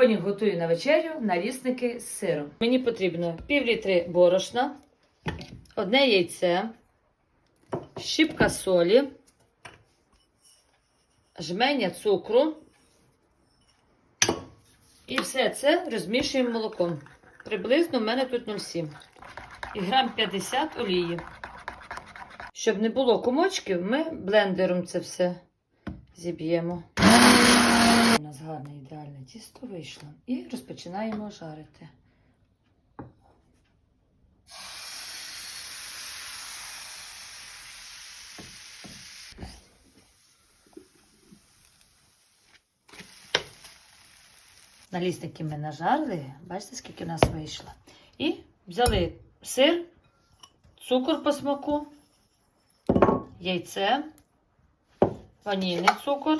Сьогодні готую на вечерю налісники з сиром. Мені потрібно пів літри борошна, одне яйце, щіпка солі, жменя цукру. І все це розмішуємо молоком. Приблизно в мене тут 0,7. І грам 50 олії. Щоб не було комочків, ми блендером це все зіб'ємо. У нас гарне ідеальне тісто вийшло. І розпочинаємо жарити. Налісники ми нажарили, бачите, скільки в нас вийшло. І взяли сир, цукор по смаку, яйце, ванільний цукор.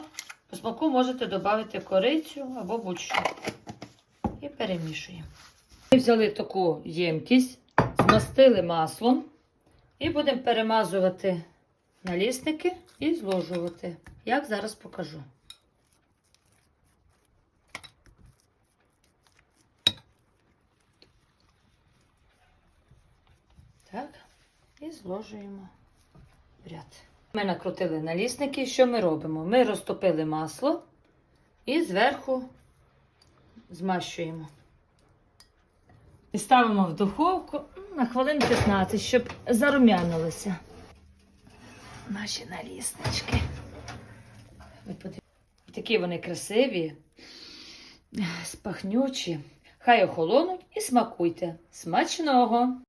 По смаку можете додати корицю або будь-що. І перемішуємо. Ми взяли таку ємкість, змастили маслом і будемо перемазувати налісники і зложувати. Як зараз покажу. Так, і зложуємо ряд. Ми накрутили налісники. Що ми робимо? Ми розтопили масло і зверху змащуємо. І ставимо в духовку на хвилин 15, щоб зарум'янилися наші наліснички. Такі вони красиві, спахнючі. Хай охолонуть і смакуйте. Смачного!